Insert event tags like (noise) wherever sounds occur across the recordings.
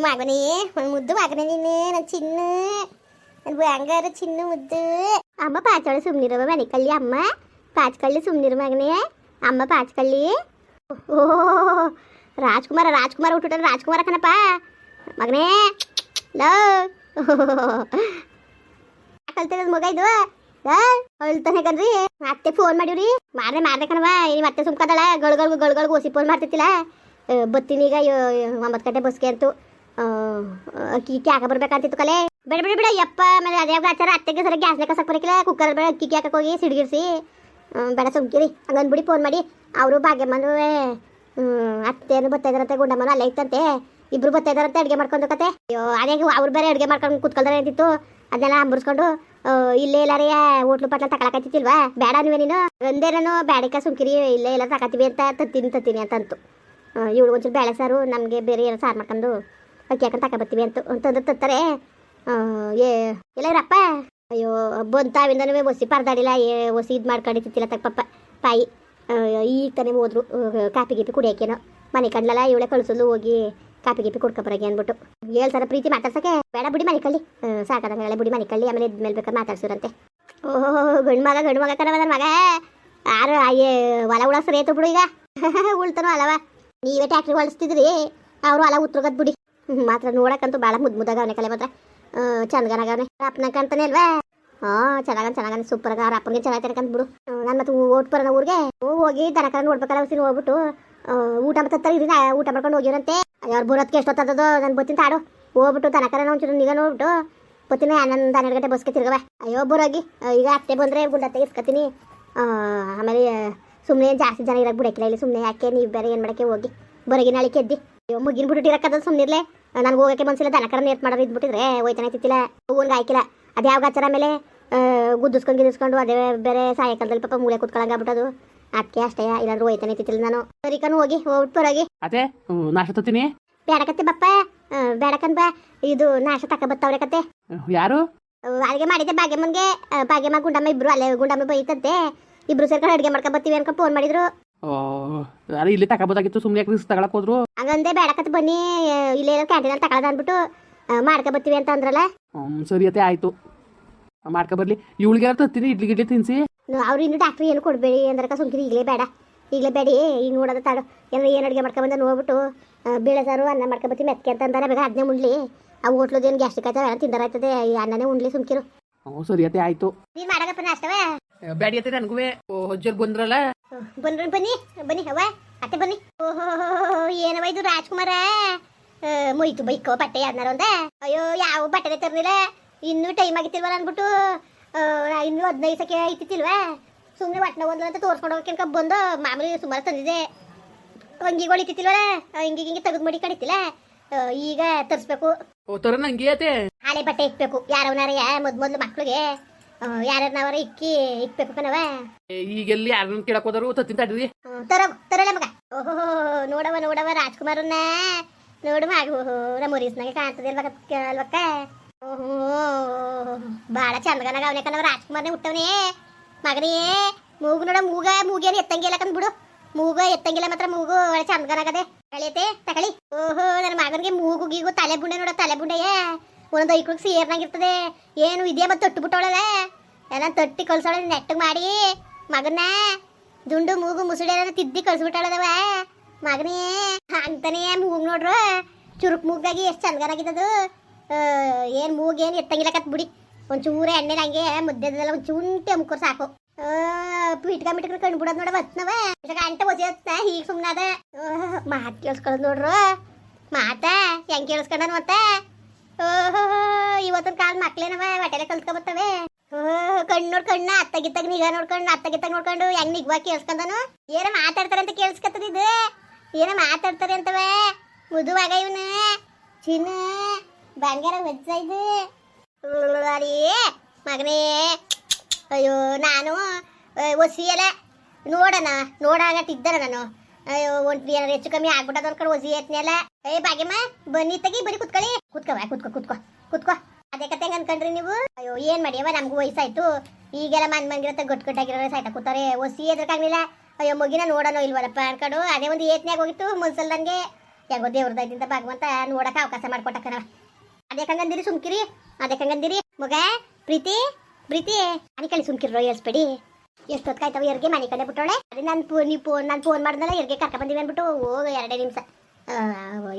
ಮಗನೇ ಒಂದು ಮುದ್ದು ಮಗನೇ ನೀನು ನನ್ನ ಚಿನ್ನ ನನ್ನ ಹಂಗಾರ ಚಿನ್ನ ಮುದ್ದು ಅಮ್ಮ ಪಾಚೋಳೆ ಸುಮ್ಮನಿರವ ಮನೆ ಕಳ್ಳಿ ಅಮ್ಮ ಪಾಚ್ಕಳ್ಳಿ ಸುಮ್ಮನಿರು ಮಗನೇ ಅಮ್ಮ ಪಾಚ್ಕಳ್ಳಿ ಓ ರಾಜ್ಕುಮಾರ ರಾಜ್ಕುಮಾರ ಹುಟ್ಟುಟ ರಾಜ್ಕುಮಾರ ಕಣಪ್ಪ ಮಗನೇ ಲವ್ ಕಲ್ತಿರೋದು ಮಗ ಇದು ಅಳ್ತಾನೆ ಕಣ್ರಿ ಮತ್ತೆ ಫೋನ್ ಮಾಡಿವ್ರಿ ಮಾರ್ರೆ ಮಾರ್ರೆ ಕಣವ ಇനി ಮತ್ತೆ ಸುಮ್ಕದಳ ಗಳಗಳು ಗಳಗಳು ಒಸಿ ಫೋನ್ ಮಾಡ್ತಿತ್ತಿಲ್ಲ ಬತ್ತೀನಿ ಈಗ ಒಂಬತ್ತು ಗಂಟೆ ಬಸ್ಗೆ ಅಂತೂ ಆ, ಅಕ್ಕಿ ಇಕ್ಕಿ ಹಾಕ ಬರ್ಬೇಕಂತಿತ್ತು ಕಲೆ. ಬೇಡ ಬೇಡ ಬೇಡ ಯಪ್ಪ ಆಮೇಲೆ ಅದೇ ಆಚಾರ ಅತ್ತೆಗೆ ಸರ ಗ್ಯಾಸ್ ಲೆಕ್ಕ ಬರಕಿಲ್ಲ ಕುಕ್ಕರ್ ಬೇಡ ಅಕ್ಕಿ ಹಾಕಕ್ಕೆ ಹೋಗಿ ಸಿಡ್ಗಿರ್ಸಿ ಬೇಡ ಸುಮ್ಕಿರಿ. ಹಂಗಂದ್ಬಿಡಿ ಫೋನ್ ಮಾಡಿ. ಅವರು ಭಾಗ್ಯಮ್ಮನೂ ಅತ್ತೆನು ಬರ್ತಾ ಇದಾರಂತೆ ಗುಂಡಮ್ಮನು ಅಲ್ಲೇ ಇತ್ತಂತೆ. ಇಬ್ರು ಬರ್ತಾ ಇದಾರಂತೆ ಅಡುಗೆ ಮಾಡ್ಕೊಂಡು ಕತೆ. ಅಯ್ಯೋ ಅದೇ ಅವ್ರು ಬೇರೆ ಅಡುಗೆ ಮಾಡ್ಕೊಂಡು ಕುತ್ಕೊಳ್ದಾರೆ ಅಂತಿತ್ತು. ಅದನ್ನೆಲ್ಲ ಅಂಬರ್ಸ್ಕೊಂಡು ಇಲ್ಲೇ ಎಲ್ಲಾರೇ ಹೋಟ್ಲು ಪಟ್ಲ ತಗೊಳಕತ್ತಿತ್ತಿಲ್ವಾ ಬೇಡ ನೀವೇ ನೀನು. ಒಂದೇ ನಾನು ಬ್ಯಾಡಿಕ ಸುಮ್ಕಿರಿ ಇಲ್ಲೇ ಎಲ್ಲ ತಗೋತೀವಿ ಅಂತ ತತ್ತೀನಿ ತತ್ತೀನಿ ಅಂತಂತು. ಇವಳು ಒಂಚೂರು ಬೇಳೆ ಸಾರು ನಮಗೆ ಬೇರೆ ಏನೋ ಸಾರು ಮಾಡ್ಕೊಂಡು ಅಕ್ಕಿ ಹಾಕೊಂಡು ತಗೊಬರ್ತೀವಿ ಅಂತ ಅಂತಂದು ತತ್ತಾರೆ ಏ ಎಲ್ಲರಪ್ಪ ಅಯ್ಯೋ ಅಯ್ಯೋ ಬಂತಾವಿಂದನೂ ಒಸಿ ಪರದಾಡಿಲ್ಲ ಏ ಒಸಿ ಇದು ಮಾಡ್ಕೊಂಡಿತ್ತಿಲ್ಲ ತಪ್ಪಪ್ಪ ಪಾಯಿ. ಆ, ಈಗ ತಾನೇ ಹೋದ್ರು ಕಾಪಿ ಗೀಪಿ ಕುಡಿಯೋಕೇನೋ ಮನೆ ಕಂಡ್ಲಲ್ಲ ಇವಳೆ ಕಳ್ಸಲು ಹೋಗಿ ಕಾಪಿ ಗೀಪಿ ಕುಡ್ಕೊಬರಗೆ ಅಂದ್ಬಿಟ್ಟು. ಹೇಳ್ತಾರ ಪ್ರೀತಿ ಮಾತಾಡ್ಸಕ್ಕೆ ಬೇಡ ಬಿಡಿ ಮನೆ ಕಳ್ಳಿ. ಸಾಕಾದಂಗೆ ಬಿಡಿ ಮನೆ ಕಳ್ಳಿ ಆಮೇಲೆ ಇದ್ಮೇಲೆ ಬೇಕಾದ್ರೆ ಮಾತಾಡ್ಸಿರಂತೆ. ಓಹೋ ಗಂಡು ಮಗ ಗಂಡು ಮಗ ನನ್ನ ಮಗ. ಯಾರು ಅಯ್ಯೇ ಹೊಲ ಉಳಸ್ರಿ ಆಯ್ತು ಬಿಡು ಈಗ. (laughs) ಉಳ್ತಾನೋ ಅಲವ ನೀವೇ ಟ್ಯಾಕ್ಟ್ರಿ ಹೊಲಿಸ್ತಿದ್ರಿ. ಅವರು ಹೊಲ ಉತ್ರುಗದ್ ಬಿಡಿ. ಮಾತ್ರ ನೋಡಕ್ಕಂತೂ ಭಾಳ ಮುದ್ದು ಮುದ್ದಾಗವನೆ ಕಲೆ ಮಾತ್ರ. ಚಂದಗನಾಗವನೆ ಅಪ್ಪನ ಕಂತಾನೆ ಅಲ್ವಾ? ಹಾ ಚೆನ್ನಾಗ ಚೆನ್ನಾಗನ್ ಸೂಪರ್ ಆಗ ಅಪ್ಪನಿಗೆ ಚೆನ್ನಾಗಿ ಬಿಡು ನಾನು ಮತ್ತೆ ಓಟ್ ಬರೋಣ ಊರಿಗೆ? ಹೋಗಿ ದನಕರ ನೋಡ್ಬೇಕಲ್ಲ ಸಿನ ಹೋಗ್ಬಿಟ್ಟು. ಊಟ ಮತ್ತೆ ನಾ ಊಟ ಮಾಡ್ಕೊಂಡು ಹೋಗಿರಂತೆ ಅವ್ರು ಬರೋದಕ್ಕೆ ಎಷ್ಟೊತ್ತದದು ನಾನು ಬತ್ತೀನಿ ತಾಡು ಹೋಗ್ಬಿಟ್ಟು ದನಕರ ಒಂಚೂರು ನಿಗ ನೋಡ್ಬಿಟ್ಟು ಬತ್ತಿನ ಹನ್ನೊಂದು, ಹನ್ನೆರಡು ಗಂಟೆ ಬಸ್ಗೆ ತಿರ್ಗವ ಅಯ್ಯೋ ಬರೋಗಿ ಈಗ ಅತ್ತೆ ಬಂದರೆ ಗುಂಡ ಆ, ಆಮೇಲೆ ಸುಮ್ಮನೆ ಜಾಸ್ತಿ ಜನ ಇರಕ್ಕೆ ಬಿಡಕ್ಕಿಲ್ಲ ಇಲ್ಲಿ. ಸುಮ್ಮನೆ ಯಾಕೆ? ನೀವು ಬೇರೆ ಏನು ಮಾಡಕ್ಕೆ ಹೋಗಿ? ಬರೋಗಿ ನಾಳೆ ಕೆದ್ದಿ ಅಯ್ಯೋ ಮುಗಿನ ಬಿಟ್ಟು ಇರಕ್ಕದ ಸುಮ್ಮನಿರ್ಲೆ ನನಗೆ ಹೋಗಕ್ಕೆ ದನ ಕಡೆ ನೇತ್ ಮಾಡೋದು ಇದ್ಬಿಟ್ಟಿದ್ರೆ ಹೋಯ್ತಾನೆ ತಿತ್ತಿಲ್ಲ ಹೂವನ್ಗೆ ಹಾಕಿಲ್ಲ ಅದು ಯಾವ ಗಾಚಾರ ಮೇಲೆ ಗುದ್ದಿಸ್ಕೊಂಡು ಗಿದ್ದಿಸ್ಕೊಂಡು ಅದೇ ಬೇರೆ ಸಾಯಂಕಾಲದಲ್ಲಿ ಪಾಪ ಮೂಳೆ ಕುತ್ಕೊಳಂಗ ಆಗ್ಬಿಟ್ಟದು. ಅದಕ್ಕೆ ಅಷ್ಟೇ ಇಲ್ಲಾಂದ್ರೆ ಹೋಯ್ತಾನೆ ತಿತ್ತಿಲ್ಲ ನಾನು. ಸರಿ ಕಣ್ ಹೋಗಿ ಹೋಗ್ಬಿಟ್ಟು ಬರೋಗಿ ಅದೇ ನಾಷ್ಟ ತತ್ತೀನಿ. ಬೇಡಕತ್ತೆ ಬಪ್ಪ ಬೇಡಕನ್ ಬಾ ಇದು ನಾಶ ತಕ ಬತ್ತವ್ರೆ ಕತೆ ಯಾರು? ಅಡುಗೆ ಮಾಡಿದ್ದೆ ಭಾಗ್ಯಮ್ಮನ್ಗೆ. ಭಾಗ್ಯಮ್ಮ ಗುಂಡಮ್ಮ ಇಬ್ರು ಅಲ್ಲೇ ಗುಂಡಮ್ಮ ಬೈತಂತೆ ಇಬ್ರು ಸೇರ್ಕೊಂಡು ಅಡುಗೆ ಮಾಡ್ಕೊಂಡ್ ಬರ್ತೀವಿ ಅನ್ಕೊಂಡು ಫೋನ್ ಮಾಡಿದ್ರು. ಯಾರು ಇಲ್ಲಿ ತಗೋಬೋದಾಗಿತ್ತು ಸುಮ್ಮನೆ ಯಾಕೆ ರಿಸ್ಕ್ ತಗೊಳಕ್ ಹೋದ್ರು? ಹಂಗಂದೆ ಬೇಡಕತ್ ಬನ್ನಿ ಇಲ್ಲೇ ಕ್ಯಾಂಟೀನಲ್ಲಿ ತಗೊಳದ ಅಂದ್ಬಿಟ್ಟು ಮಾಡ್ಕೊ ಬರ್ತೀವಿ ಅಂತ ಅಂದ್ರಲ್ಲ. ಹ್ಮ್, ಸರಿ ಅತ್ತೆ ಆಯ್ತು. ಮಾಡ್ಕೊ ಬರ್ಲಿ. ಇವಳಿಗೆ ತತ್ತೀನಿ ಇಡ್ಲಿ ಗಿಡ್ಲಿ ತಿನ್ಸಿ? ಅವ್ರು ಇನ್ನು ಡಾಕ್ಟ್ರ್ ಏನು ಕೊಡ್ಬೇಡಿ ಅಂದ್ರಕ ಸುಮ್ಕಿರಿ ಈಗಲೇ ಬೇಡ. ಈಗಲೇ ಬೇಡಿ ಈಗ ನೋಡೋದ ತಾಡು ಏನ್ ಏನು ಅಡುಗೆ ಮಾಡ್ಕೊಂಬಂದ ನೋಡ್ಬಿಟ್ಟು ಬೇಳೆ ಸಾರು ಅನ್ನ ಮಾಡ್ಕೊಬತ್ತಿ ಮೆತ್ಕೆ ಅಂತ ಅಂತಾರೆ ಬೇಗ ಅದನ್ನೇ ಉಣ್ಲಿ ಆ ಹೋಟ್ಲದ್ ಏನು ಗ್ಯಾಸ್ಟ್ರಿಕ್ ಆಯ್ತವೆ ತಿಂದಾರಾಯ್ತದೆ ಈ ಅನ್ನನೇ ಉಂಡ್ಲಿ ಸುಮ್ಕಿರು. ಹ್ಞೂ ಸರಿ ಅತ್ತೆ ಆಯ್ತು. ನೀನು ಮಾಡಕಪ್ಪ ನಾಷ್ಟವೇ ಬ್ಯಾಡಿ ಅತ್ತೆ ನನಗೂ ಹೊಜ್ಜರ್ ಬಂದ್ರಲ್ಲ? ಬಂದ್ರ ಬನ್ನಿ ಬನ್ನಿ ಹವ ಅತ್ತೆ ಬನ್ನಿ. ಓಹೋ ಏನವ ಇದು ರಾಜ್ಕುಮಾರ? ಮುಯ್ತು ಬೈಕೋ ಬಟ್ಟೆ ಯಾವ್ದಾರ ಒಂದ? ಅಯ್ಯೋ ಯಾವ ಬಟ್ಟೆ ತರಲಿಲ್ಲ? ಇನ್ನೂ ಟೈಮ್ ಆಗಿತ್ತಿಲ್ವಲ್ಲ ಅಂದ್ಬಿಟ್ಟು. ಆ, ಇನ್ನೂ ಹದಿನೈದು ಸಕೆ ಐತಿತ್ತಿಲ್ವಾ ಸುಮ್ಮನೆ ಬಟ್ಟೆ ಒಂದು ಅಂತ ತೋರ್ಸ್ಕೊಂಡು ಹೋಗ್ಕೊಂಡ್ಕ ಬಂದು ಮಾಮೂಲಿ ಸುಮಾರು ತಂದಿದೆ ಅಂಗಿಗಳು ಇತ್ತಿಲ್ವಲ್ಲ ಹಿಂಗೆ ಹಿಂಗೆ ತೆಗೆದು ಮಡಿ ಕಡಿತಿಲ್ಲ? ಈಗ ತರಿಸ್ಬೇಕು. ಓ ತರ ನಂಗೆ ಅತ್ತೆ. ಹಳೆ ಬಟ್ಟೆ ಇಕ್ಬೇಕು ಯಾರವನಾರ ಮೊದ್ ಮೊದ್ಲು ಮಕ್ಳಿಗೆ. ಯಾರನ್ನವರ ಇಕ್ಕಿ ಇಕ್ಬೇಕು ಕಣವ ಈಗೆಲ್ಲಿ ಯಾರನ್ನ ಕೇಳಕ್ ಹೋದರು ತತ್ತೀನಿ ತಡ್ರಿ ತರೋ ತರಲ್ಲ ಮಗ. ಓಹೋ ನೋಡವ ನೋಡವ ರಾಜ್ಕುಮಾರನ್ನ. ನೋಡು ಮಗ. ಓಹೋ ನಮ್ಮ ಒರಿಸ್ನಾಗೆ ಕಾಣ್ತದೆ ಅಲ್ವಕ್ಕ ಅಲ್ವಕ್ಕ ಓಹೋ ಭಾಳ ಚಂದಗನಾಗ ಅವನೇ ಕಣವ ರಾಜ್ಕುಮಾರ್ನೇ ಹುಟ್ಟವನೇ. ಮಗನೇ ಮೂಗು ನೋಡ ಮೂಗ ಮೂಗೇನು ಎತ್ತಂಗಿಲ್ಲ ಕಂದ್ ಬಿಡು. ಮೂಗ ಎತ್ತಂಗಿಲ್ಲ ಮಾತ್ರ ಮೂಗು ಒಳ್ಳೆ ಚಂದಗನಾಗದೆ ಕಳಿಯತೆ ತಕಳಿ. ಓಹೋ ನನ್ನ ಮಗನಿಗೆ ಮೂಗು ಗೀಗು ತಲೆ ಬುಂಡೆ ನೋಡ ತಲೆ ಬುಂಡೆಯ. ಒಂದೊಂದು ಐಕ್ಳಿಗೆ ಸೇರ್ನಾಗಿರ್ತದೆ ಏನು ಇದೆಯಾ ಮತ್ತೆ ತೊಟ್ಟು ಬಿಟ್ಟವಳಲ್ಲ ಎಲ್ಲ ತಟ್ಟಿ ಕಳ್ಸೋಳೆ ನೆಟ್ಟಗೆ ಮಾಡಿ ಮಗನ ದುಂಡು ಮೂಗು ಮುಸುಡಿ ಎಲ್ಲ ತಿದ್ದಿ ಕಳ್ಸಿಬಿಟ್ಟಾಳದವ ಮಗನೇ ಅಂತಾನೆ ಮೂಗ್ ನೋಡ್ರು. ಚುರುಕ್ ಮೂಗಾಗಿ ಎಷ್ಟು ಚಂದಗಾನಾಗಿದ್ದದು. ಏನು ಮೂಗೇನು ಎತ್ತಂಗಿಲ್ಲ ಕತ್ ಬಿಡಿ. ಒಂಚೂರು ಎಣ್ಣೆ ಹಂಗೆ ಮುದ್ದೆದೆಲ್ಲ ಒಂದು ಚುಂಟಿ ಅಮ್ಕೋರ್ ಸಾಕು. ಪಿಟ್ಕ ಮಿಟ್ಕ ಕಣ್ಣು ಬಿಡೋದು ನೋಡ ಬತ್ನವ ಗಂಟೆ ಒಸಿ ಹತ್ತ ಹೀಗೆ ಸುಮ್ಮನಾದ ಮಾತು ಕೇಳಿಸ್ಕೊಳ್ಳೋದು ನೋಡ್ರು. ಮಾತಾ ಹೆಂಗೆ ಕೇಳಿಸ್ಕೊಂಡನ್ ಮತ್ತೆ? ಓಹೋ ಇವತ್ತಿನ ಕಾಲ ಮಕ್ಳೇನವ? ಹೊಟ್ಟೆಲೆ ಕಲ್ತ್ಕೊ ಬರ್ತವೆ ಕಣ್ಣು ನೋಡ್ ಕಣ್ಣ ಅತ್ತಗಿತ್ತಾಗ ನಿಗ ನೋಡ್ಕೊಂಡು ಅತ್ತಗಿತ್ತಾಗ ನೋಡ್ಕೊಂಡು ಹೆಂಗ್ ನಿಗ್ವಾ ಕೇಳಿಸ್ಕೊಂಡನು ಏನ ಮಾತಾಡ್ತಾರೆ ಅಂತ ಕೇಳಿಸ್ಕೊತದ ಇದು? ಏನ ಮಾತಾಡ್ತಾರೆ ಅಂತವ? ಮುದುವಾಗ ಇವನ. ಚಿನ್ನ, ಬಂಗಾರ ವಜ್ಜ ಇದು. ಅಡಿ ಮಗನೇ. ಅಯ್ಯೋ, ನಾನು ಒಸಿಯಲ್ಲ ನೋಡಣ ನೋಡಾಗಟ್ಟಿದ್ದರೆ ನಾನು. ಅಯ್ಯೋ, ಒಂದು ಹೆಚ್ಚು ಕಮ್ಮಿ ಆಗ್ಬಿಟ್ಟದ ಅನ್ಕೊಂಡು ಒಸಿ ಎತ್ನೆಲ್ಲ ಏ ಭಾಗ್ಯಮ್ಮ ಬನ್ನಿ ತಗಿ ಬರೀ ಕುತ್ಕೊಳ್ಳಿ. ಕುತ್ಕೋ ಕುತ್ಕೋ ಕುತ್ಕೋ ಕುತ್ಕೋ. ಅದೇ ಕತೆ ಅನ್ಕೊಂಡ್ರಿ ನೀವು? ಅಯ್ಯೋ, ಏನ್ ಮಾಡಿಯವ? ನಮ್ಗೂ ವಯಸ್ಸಾಯ್ತು. ಈಗೆಲ್ಲ ಮನ್ ಮನ್ಗಿರತ್ತೆ ಗಟ್ಟು ಗಟ್ಟಾಗಿರೋ ಸಾಯ್ತಾ ಕೂತಾರೆ ಒಸಿ ಎದ್ರಕ್ಕಾಗ್ಲಿಲ್ಲ ಅಯ್ಯೋ, ಮಗಿನ ನೋಡೋಣ ಇಲ್ವಲ್ಲಪ್ಪ ಅನ್ಕೊಂಡು ಅದೇ ಒಂದು ಏತ್ನ್ಯಾಗ ಹೋಗಿತ್ತು ಮುನ್ಸಲ್ದಂಗೆ ಹೆಂಗೋ ದೇವ್ರ ದಯದಿಂದ ಭಗವಂತ ನೋಡಕ ಅವಕಾಶ ಮಾಡ್ಕೊಟ್ಟಕ್ಕನವ ಅದೇ ಕಂಗಂದಿರಿ ಸುಮ್ಕಿರಿ? ಅದೇ ಕಂಗಂದಿರಿ ಮಗ, ಪ್ರೀತಿ ಪ್ರೀತಿ. ಮನೆ ಕಳಿ ಸುಮ್ಕಿರೋ ಹೇಳ್ಸ್ಬೇಡಿ ಎಷ್ಟೊತ್ತು ಕಾಯ್ತಾವ? ಎರ್ಗೆ ಮನೆ ಕಡೆ ಬಿಟ್ಟೋಳೆ ಅದೇ ನಾನು ಫೋನ್ ನೀವು ಫೋನ್ ನಾನು ಫೋನ್ ಮಾಡಿದ್ನಲ್ಲ, ಎರ್ಗೆ ಕರ್ಕ ಬಂದಿವಿ ಅಂದ್ಬಿಟ್ಟು ಹೋಗ, ಎರಡೇ ನಿಮಿಷ.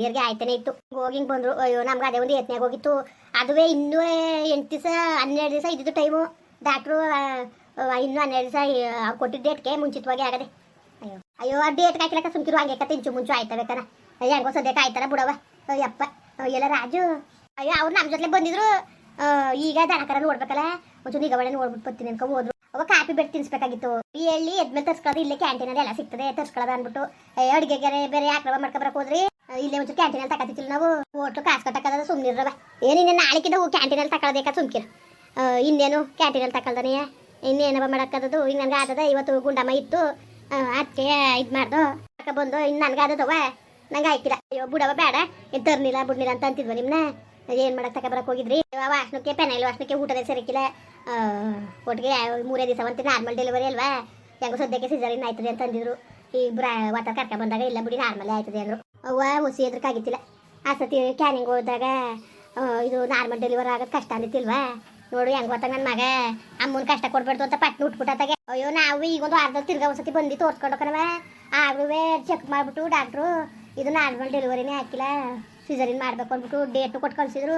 ಎರ್ಗೆ ಆಯ್ತಾನೆ ಇತ್ತು. ಹೋಗಿ ಹಿಂಗ್ ಬಂದ್ರು. ಅಯ್ಯೋ, ನಮ್ಗೆ ಅದೇ ಒಂದು ಯತ್ನಾಗ ಹೋಗಿತ್ತು. ಅದುವೇ ಇನ್ನೂ ಎಂಟು ದಿವಸ, ಹನ್ನೆರಡು ದಿವಸ ಇದ್ದಿದ್ದು ಟೈಮು ಡಾಕ್ಟ್ರು ಇನ್ನೂ ಹನ್ನೆರಡು ದಿವಸ ಕೊಟ್ಟಿದ್ದ ಡೇಟ್ಗೆ ಮುಂಚಿತವಾಗಿ ಆಗದೆ. ಅಯ್ಯೋ ಅಯ್ಯೋ, ಆ ಡೇಟ್ ಹಾಕಿಲಕ್ಕ ಸುಮ್ಕಿರು. ಹಂಗೆ ಕತ್ತೆ ಇಂಚು ಮುಂಚು ಆಯ್ತಬೇಕನ ಹೆಂಗೋ ಸದ್ಯಕ್ಕೆ ಆಯ್ತಾರ ಬಿಡವ ಯಪ್ಪ. ಎಲ್ಲ ರಾಜು. ಅಯ್ಯೋ, ಅವ್ರು ನಮ್ಮ ಜೊತೆ ಬಂದಿದ್ರು. ಈಗ ದನಕರ ನೋಡ್ಬೇಕಲ್ಲ? ಒಂಚೂರು ಒಳ್ಳೆ ನೋಡ್ಬಿಟ್ಟು ಬರ್ತೀನಿ ಅನ್ಕೊ, ಹೋದ್ರು. ಅವ ಕಾಫಿ ಬೆಡ್ ತಿನ್ಸ್ಬೇಕಾಗಿತ್ತು. ಈ ಎಳ್ಳಿ ಎದ್ಮೇಲೆ ತರ್ಸ್ಕೊಳ್ಳೋದು, ಇಲ್ಲೇ ಕ್ಯಾಂಟೀನಲ್ಲಿ ಎಲ್ಲ ಸಿಗ್ತದೆ, ತರ್ಸ್ಕೊಳ್ಳೋದು ಅಂದ್ಬಿಟ್ಟು ಅಡುಗೆಗೆ ಬೇರೆ ಆಕ್ರಮ ಮಾಡ್ಕೊಬರಕ್ ಹೋದ್ರಿ? ಇಲ್ಲಿ ಒಂಚೂರು ಕ್ಯಾಂಟೀನಲ್ಲಿ ತಕತಿತ್ತಿಲ್ಲ ನಾವು, ಹೋಟ್ಲು ಕಾಸು ಕಟ್ಟಕ್ಕದ ಸುಮ್ಮನಿರವ ಏನಿನ್ನ ಹೂ ಕ್ಯಾಂಟೀನಲ್ಲಿ ಅಲ್ಲಿ ಸುಮ್ಕಿರು ಸುಮ್ಕಿರ ಇನ್ನೇನು ಕ್ಯಾಂಟೀನಲ್ಲಿ ತಗೊಳ್ದಾನೆ ಇನ್ನೇನವ ಮಾಡಕ್ಕದದು ಈಗ ನನಗೆ ಆದದ ಇವತ್ತು ಗುಂಡಮ್ಮ ಇತ್ತು ಅದಕ್ಕೆ ಇದು ಮಾಡ್ದು ಬಂದು ಇನ್ನು ನನಗೆ ಆದದವ ನಂಗೆ ಆಯ್ತಿಲ್ಲ. ಅಯ್ಯೋ, ಬುಡವ ಬೇಡ ಏನು ತರ್ನಿಲ್ಲ, ಬಿಡ್ನಿಲ್ಲ ಅಂತ ಅಂತಿದ್ವ ನಿಮ್ಮನ್ನ ಏನು ಮಾಡಕ್ ತಗೊಬರಕ್ಕೆ ಹೋಗಿದ್ರಿ? ವಾಸನಕ್ಕೆ, ಪೆನೈಲ್ ವಾಸನಕ್ಕೆ ಊಟದ ಸರಿಕಿಲ್ಲ ಒಟ್ಟಿಗೆ ಮೂರೇ ದಿವಸ ಅಂತ ನಾರ್ಮಲ್ ಡೆಲಿವರಿ ಅಲ್ವಾ? ಹೆಂಗೋ ಸದ್ಯಕ್ಕೆ ಸಿಸರಿನ್ ಆಯ್ತದೆ ಅಂತ ಅಂದಿದ್ರು. ಈ ಬ್ರಾ ವಾತರ್ ಕರ್ಕ ಬಂದಾಗ ಇಲ್ಲ ಬಿಡಿ ನಾರ್ಮಲ್ ಆಯ್ತದೆ ಅಂದರು. ಅವ್ವ ಹುಸಿ ಎದ್ರಕ್ಕಾಗಿತ್ತಿಲ್ಲ ಆ ಸತಿ ಕ್ಯಾನಿಂಗ್ ಹೋದಾಗ ಇದು ನಾರ್ಮಲ್ ಡೆಲಿವರಿ ಆಗೋದು ಕಷ್ಟ ಅಂದಿತ್ತಿಲ್ವಾ? ನೋಡು, ಹೆಂಗ್ ಗೊತ್ತಾಗ ನನ್ನ ಮಗ. ಅಮ್ಮನ ಕಷ್ಟ ಕೊಡ್ಬೇಡ್ದು ಅಂತ ಪಟ್ನ ಉಟ್ಬಿಟ್ಟಾಗೆ ಅಯ್ಯೋ, ನಾವು ಈಗೊಂದು ಅರ್ಧ ತಿರ್ಗಾ ಒಂದ್ಸತಿ ಬಂದು ತೋರ್ಸ್ಕೊಂಡೋಕನವ ಆಗುವೆ ಚೆಕ್ ಮಾಡ್ಬಿಟ್ಟು ಡಾಕ್ಟ್ರು ಇದು ನಾರ್ಮಲ್ ಡೆಲಿವರಿನೇ ಹಾಕಿಲ್ಲ. ಸಿಸರಿನ್ ಮಾಡ್ಬೇಕು ಅಂದ್ಬಿಟ್ಟು ಡೇಟು ಕೊಟ್ಟು ಕಳ್ಸಿದ್ರು.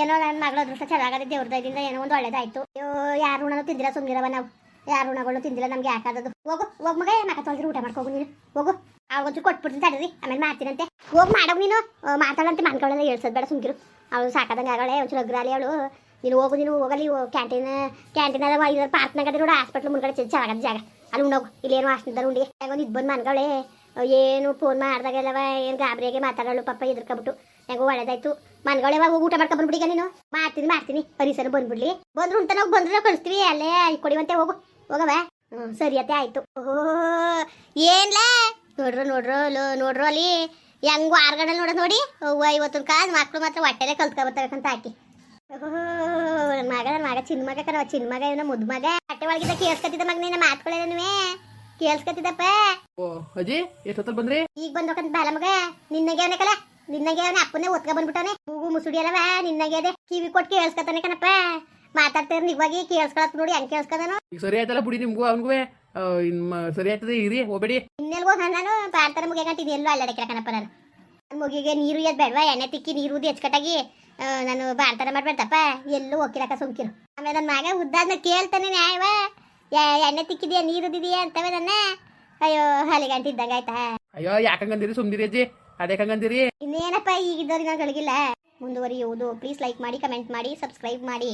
ಏನೋ ನನ್ನ ಮಗಳ ಅದೃಷ್ಟ ಚೆನ್ನಾಗದೆ ದೇವ್ರ ದಯದಿಂದ ಏನೋ ಒಂದು ಒಳ್ಳೇದಾಯ್ತು. ಅಯ್ಯೋ, ಯಾರು ಉಣ್ಣನು ತಿಂದಿಲ್ಲ ಸುಮ್ಮನಿರವ ನಾವು. ಯಾರು ಉಣ್ಣಗಳು ತಿಂದಿಲ್ಲ, ನಮ್ಗೆ ಯಾಕಾದದು ಹೋಗು, ಹೋಗ ಮಗ ಮಗ ತೊಳೆದ್ರೆ ಊಟ ಮಾಡ್ಕೋಗು ನೀನು. ಹೋಗು. ಅವ್ರಿಗೊಂಚೂರು ಕೊಟ್ಬಿಡ್ತೀನಿ, ತಡ್ರಿ. ಆಮೇಲೆ ಮಾಡ್ತೀನಂತೆ ಹೋಗಿ ಮಾಡೋ ನೀನು. ಮಾತಾಡಂತೆ ಮನ್ಕೊಳ್ಳೆಲ್ಲ ಹೇಳ್ಸೋದು ಬೇಡ ಸುಮ್ಕಿರು. ಅವಳು ಸಾಕಾದಂಗೆ ಆಗಳೆ, ಒಂಚೂರು ಅಗ್ರಾಲಿ ಅವಳು. ನೀನು ಹೋಗು, ನೀನು ಹೋಗಲಿ ಕ್ಯಾಂಟೀನ್ ಕ್ಯಾಂಟೀನ್ ಅದ ಇದ್ರ ಪಾರ್ಕ್ನಾಗ ಅದೇ ನೋಡು ಹಾಸ್ಪಿಟ್ಲ್ ಮುಂದ್ಗಡೆ ಚೆನ್ನಾಗದ ಜಾಗ. ಅಲ್ಲಿ ಉಣ್ಣೋಗು. ಇಲ್ಲೇನು ಹಾಸ್ಟೆಲ್ದಾರ ಉಂಡಿ. ಹೆಂಗೊಂದು ಇದು ಬಂದು ಮನ್ಗಳೇ. ಏನು ಫೋನ್ ಮಾಡ್ದಾಗೆಲ್ಲವ, ಏನು ಗಾಬರಿಯಾಗೆ ಮಾತಾಡಲು ಪಾಪ ಎದುರ್ಕೊಬಿಟ್ಟು ಹೆಂಗೋ ಒಳ್ಳೇದಾಯ್ತು. ಮನ್ಗಳೇ ಹೋಗಿ ಊಟ ಮಾಡ್ಕೊಂಡ್ ಬಂದ್ಬಿಡಿ ನೀನು? ಮಾಡ್ತೀನಿ ಮಾಡ್ತೀನಿ. ಪರಿಸರ ಬಂದ್ಬಿಡ್ಲಿ. ಬಂದ್ರು ಉಂಟ ನಾವು, ಬಂದ್ರೆ ಕಳಿಸ್ತೀವಿ. ಅಲ್ಲೇ ಕೊಡಿವಂತೆ ಹೋಗು. ಹೋಗವ ಹ್ಞೂ ಸರಿ ಅತ್ತೆ, ಆಯ್ತು. ಓಹೋ, ಏನ್ಲ? ನೋಡ್ರು ನೋಡ್ರು, ಲೋ, ನೋಡ್ರು ಅಲ್ಲಿ. ಹೆಂಗು ಆರ್ಗಡಲ್ಲಿ ನೋಡೋದು ನೋಡಿ. ಅವ್ವ ಇವತ್ತಿನ ಕಾಲ ಮಕ್ಕಳು ಮಾತ್ರ ಹೊಟ್ಟೆಲೆ ಕಲ್ತ್ಕೊಬರ್ತಾಬೇಕಂತ ಹಾಕಿ ನನ್ ಮಗ ಮಗ ಚಿನ್ನ ಮಗ ಕರವ ಚಿನ್ನ ಮಗ ಇವನ ಮುದ್ದು ಮಗ ಹೊಟ್ಟೆ ಒಳಗಿದ್ದ ಕೇಳ್ಸ್ಕೊತಿದ್ದ ಮಗ ನಿನ್ನ ಮಾತ್ಕೊಳ್ಳೇನವೇ ಕೇಳ್ಸ್ಕೊತಿದ್ದಪ್ಪ. ಓ ಅಜ್ಜಿ ಎಷ್ಟೊತ್ತಲ್ಲಿ ಬಂದ್ರಿ? ಈಗ ಬಂದೋಕಂತ ಬಾಲ ಮಗ ನಿನ್ನಗೆ ಅವನೇ ಕಲ ನಿನ್ನಗೆ ಅವನ ಅಪ್ಪನೇ ಒತ್ಕ ಬಂದ್ಬಿಟ್ಟವನೆ. ಮೂಗು ಮುಸುಡಿ ಅಲ್ಲವ ನಿನ್ನಗೆ ಅದೇ ಕಿವಿ ಕೊಟ್ಟು ಕೇಳಿಸ್ಕೊತಾನೆ ಕಣಪ್ಪ. ಮಾತಾಡ್ತಾರ ನಿಜವಾಗಿ ಕೇಳಿಸ್ಕೊಳತ್ ನೋಡಿ ಹೆಂಗ್ ಕೇಳಿಸ್ಕೊದನು ಈಗ ಸರಿ ಆಯ್ತಲ್ಲ ಬಿಡಿ ನಿಮ್ಗೂ ಅವನಿಗೂ ಸರಿ ಆಯ್ತದೆ ಇರಿ ಹೋಗ್ಬೇಡಿ. ಇನ್ನೆಲ್ಗೋ ನಾನು ಪಾಡ್ತಾರ ಮುಗಿಯ ಗಂಟೆ ಎಲ್ಲೂ ಅಲ್ಲಾಡಕ್ಕಿಲ್ಲ ಕಣಪ್ಪ ನಾನು. ಮುಗಿಗೆ ನೀರು ಎದ್ ಬೇಡವಾ ಎಣ್ಣೆ ತಿಕ್ಕಿ ನೀರು ಉದಿ ಹೆಚ್ಚಕಟ್ಟಾಗಿ ನಾನು ಬಾಡ್ತಾರ ಮಾಡ್ಬೇಡ್ತಪ್ಪ. ಎಲ್ಲೂ ಹೋಗಿರಕ ಸುಮ್ಕಿರು. ಆಮೇಲೆ ನನ್ನ ಮಗ ಉದ್ದಾದ್ನ ಕೇಳ್ತಾನೆ ನ್ಯಾಯವ. ಎಣ್ಣೆ ತಿಕ್ಕಿದ್ಯಾ ನೀರು ಉದ್ದಿದ್ಯಾ ಅಂತವೆ ನನ್ನ? ಅಯ್ಯೋ ಇದ್ದಂಗ ಆಯ್ತಾ? ಅಯ್ಯೋ ಯಾಕಂಗಂದಿರಿ ಸುಮ್ದಿರಿ ಅಜ್ಜಿ. ಅದೇ ಕಂಗಂದಿರಿ ಇನ್ನೇನಪ್ಪ ಈಗಿದ್ದವ್ರಿಗೆ ನಾನು ಗಳಿಗಿಲ್ಲ ಮುಂದುವರಿಯುವುದು. ಪ್ಲೀಸ್ ಲೈಕ್ ಮಾಡಿ ಕಮೆಂಟ್ ಮಾಡಿ ಸಬ್ಸ್ಕ್ರೈಬ್ ಮಾಡಿ.